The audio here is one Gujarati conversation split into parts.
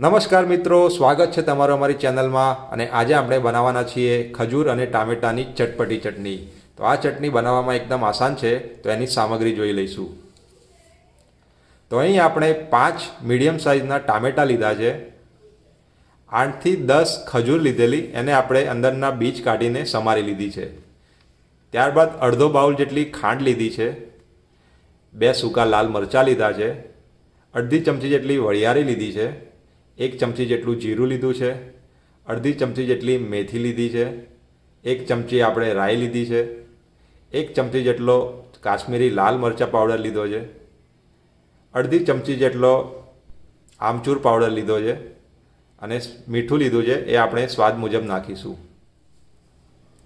નમસ્કાર મિત્રો, સ્વાગત છે તમારું અમારી ચેનલમાં અને આજે આપણે બનાવવાના છીએ ખજૂર અને ટામેટાની ચટપટી ચટણી. તો આ ચટણી બનાવવામાં એકદમ આસાન છે, તો એની સામગ્રી જોઈ લઈશું. તો અહીં આપણે પાંચ મીડિયમ સાઇઝના ટામેટાં લીધા છે. આઠથી દસ ખજૂર લીધેલી, એને આપણે અંદરના બીજ કાઢીને સમારી લીધી છે. ત્યારબાદ અડધો બાઉલ જેટલી ખાંડ લીધી છે. બે સૂકા લાલ મરચાં લીધા છે. અડધી ચમચી જેટલી વળિયારી લીધી છે. એક ચમચી જેટલું જીરું લીધું છે, અડધી ચમચી જેટલી મેથી લીધી છે, એક ચમચી આપણે રાઈ લીધી છે, એક ચમચી જેટલો કાશ્મીરી લાલ મરચાં પાવડર લીધો છે, અડધી ચમચી જેટલો આમચૂર પાવડર લીધો છે અને મીઠું લીધું છે, એ આપણે સ્વાદ મુજબ નાખીશું.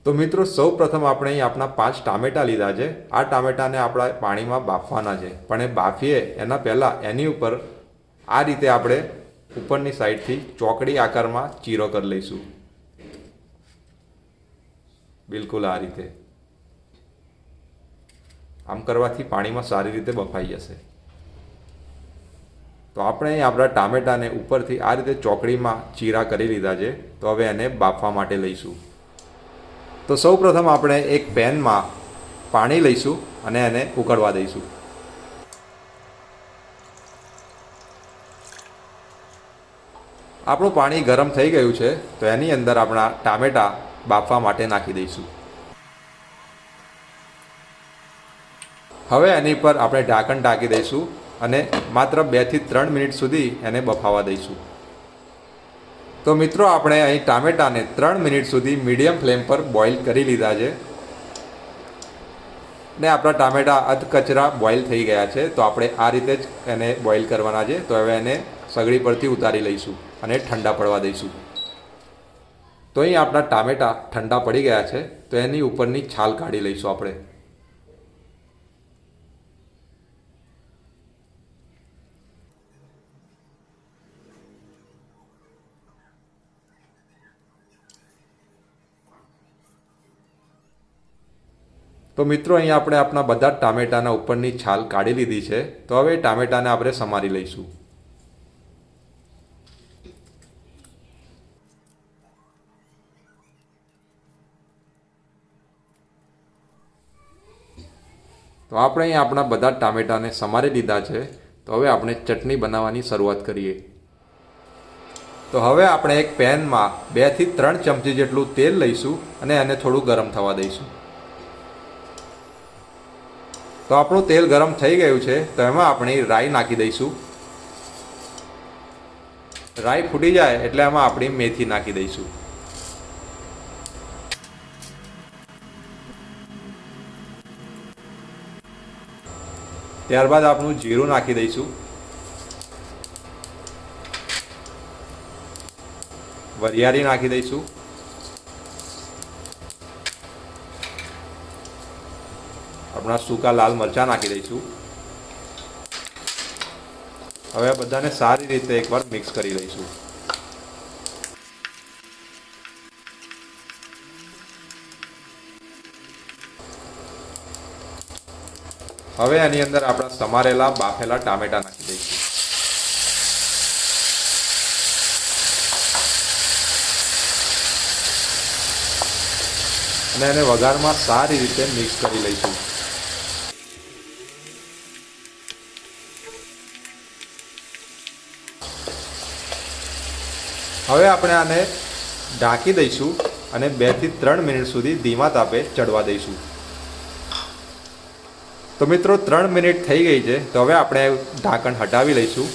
તો મિત્રો સૌ પ્રથમ આપણે અહીં આપણા પાંચ ટામેટાં લીધા છે. આ ટામેટાને આપણા પાણીમાં બાફવાના છે. પણ એ બાફીએ એના પહેલાં એની ઉપર આ રીતે આપણે ઉપરની સાઈડથી ચોકડી આકારમાં ચીરો કરી લઈશું. બિલકુલ આ રીતે. આમ કરવાથી પાણીમાં સારી રીતે બફાઈ જશે. તો આપણે આપણા ટામેટાને ઉપરથી આ રીતે ચોકડીમાં ચીરા કરી લીધા છે, તો હવે એને બાફવા માટે લઈશું. તો સૌ પ્રથમ આપણે એક પેનમાં પાણી લઈશું અને એને ઉકળવા દઈશું. આપણું પાણી ગરમ થઈ ગયું છે, તો એની અંદર આપણા ટામેટાં બાફવા માટે નાખી દઈશું. હવે એની પર આપણે ઢાંકણ ઢાંકી દઈશું અને માત્ર બેથી ત્રણ મિનિટ સુધી એને બફાવા દઈશું. તો મિત્રો, આપણે અહીં ટામેટાને ત્રણ મિનિટ સુધી મીડિયમ ફ્લેમ પર બોઇલ કરી લીધા છે. ને આપણા ટામેટા અધકચરા બોઇલ થઈ ગયા છે, તો આપણે આ રીતે જ એને બોઇલ કરવાના છે. તો હવે એને સગડી પરથી ઉતારી લઈશું અને ઠંડા પડવા દઈશું. તો અહીં આપણા ટામેટા ઠંડા પડી ગયા છે, તો એની ઉપરની છાલ કાઢી લઈશું આપણે. તો મિત્રો, અહીં આપણે આપણા બધા ટામેટાના ઉપરની છાલ કાઢી લીધી છે, તો હવે ટામેટાને આપણે સમારી લઈશું. તો આપણે અહીં આપણા બધા ટામેટાને સમારી લીધા છે. તો હવે આપણે ચટણી બનાવવાની શરૂઆત કરીએ. તો હવે આપણે એક પેનમાં બેથી ત્રણ ચમચી જેટલું તેલ લઈશું અને એને થોડું ગરમ થવા દઈશું. તો આપણું તેલ ગરમ થઈ ગયું છે, તો એમાં આપણે રાઈ નાખી દઈશું. રાઈ ફૂટી જાય એટલે એમાં આપણી મેથી નાખી દઈશું. ત્યારબાદ આપણું જીરું નાખી દઈશું. વરિયાળી નાખી દઈશું. આપણા સૂકા લાલ મરચાં નાખી દઈશું. હવે બધાને સારી રીતે એકવાર મિક્સ કરી લઈશું. હવે એની અંદર આપણા સમારેલા બાફેલા ટામેટા નાખી દઈશું. અને એને વઘારમાં સારી રીતે મિક્સ કરી લઈશું. હવે આપણે આને ઢાંકી દઈશું અને બેથી ત્રણ મિનિટ સુધી ધીમા તાપે ચડવા દઈશું. તો મિત્રો, ત્રણ મિનિટ થઈ ગઈ છે. તો હવે આપણે ઢાંકણ હટાવી લઈશું.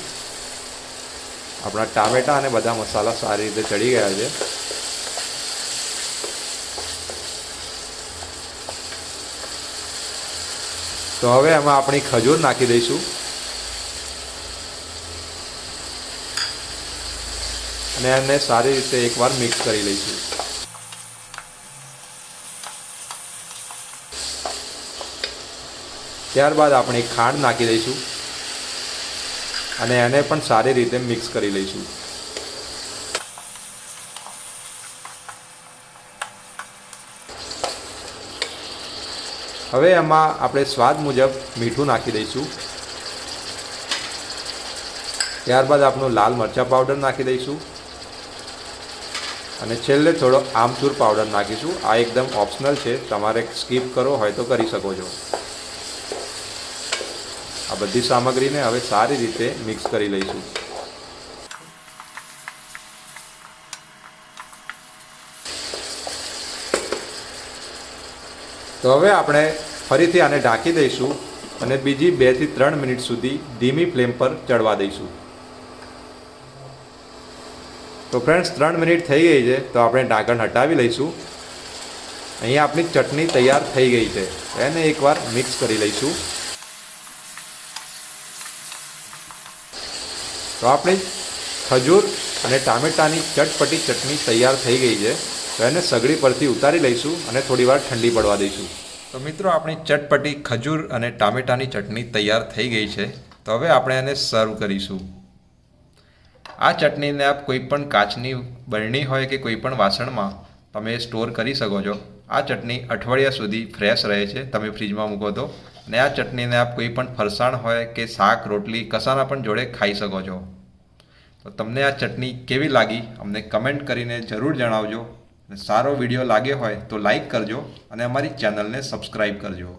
આપણા ટામેટા અને બધા મસાલા સારી રીતે ચડી ગયા છે. તો હવે એમાં આપણી ખજૂર નાખી દઈશું. અને એને સારી રીતે એકવાર મિક્સ કરી લઈશું. ત્યારબાદ આપણે ખાંડ નાખી દઈશું અને એને પણ સારી રીતે મિક્સ કરી લઈશું. હવે એમાં આપણે સ્વાદ મુજબ મીઠું નાખી દઈશું. ત્યારબાદ આપણું લાલ મરચાં પાવડર નાખી દઈશું. અને છેલ્લે થોડો આમચૂર પાવડર નાખીશું. આ એકદમ ઓપ્શનલ છે. તમારે સ્કીપ કરવો હોય તો કરી શકો છો. આ બધી સામગ્રીને હવે સારી રીતે મિક્સ કરી લઈશું. તો હવે આપણે ફરીથી આને ઢાંકી દઈશું અને બીજી બેથી ત્રણ મિનિટ સુધી ધીમી ફ્લેમ પર ચડવા દઈશું. તો ફ્રેન્ડ્સ ત્રણ મિનિટ થઈ ગઈ છે, તો આપણે ઢાંકણ હટાવી લઈશું. અહીંયા આપણી ચટણી તૈયાર થઈ ગઈ છે. એને એકવાર મિક્સ કરી લઈશું. તો આપણી ખજૂર અને ટામેટાની ચટપટી ચટણી તૈયાર થઈ ગઈ છે. તો એને સગડી પરથી ઉતારી લઈશું અને થોડીવાર ઠંડી પડવા દઈશું. તો મિત્રો, આપણી ચટપટી, ખજૂર અને ટામેટાની ચટણી તૈયાર થઈ ગઈ છે. તો હવે આપણે એને સર્વ કરીશું. આ ચટણીને આપ કોઈ પણ કાચની બરણી હોય કે કોઈ પણ વાસણમાં તમે સ્ટોર કરી શકો છો. આ ચટણી અઠવાડિયા સુધી ફ્રેશ રહે છે. તમે ફ્રીજમાં મૂકો તો. અને આ ચટણીને આપ કોઈ પણ ફરસાણ હોય કે શાક, રોટલી, કશાના પણ જોડે ખાઈ શકો છો. તો તમને આ ચટણી કેવી લાગી અમને કમેન્ટ કરીને જરૂર જણાવજો અને સારો વીડિયો લાગ્યો હોય તો લાઈક કરજો અને અમારી ચેનલને સબસ્ક્રાઈબ કરજો.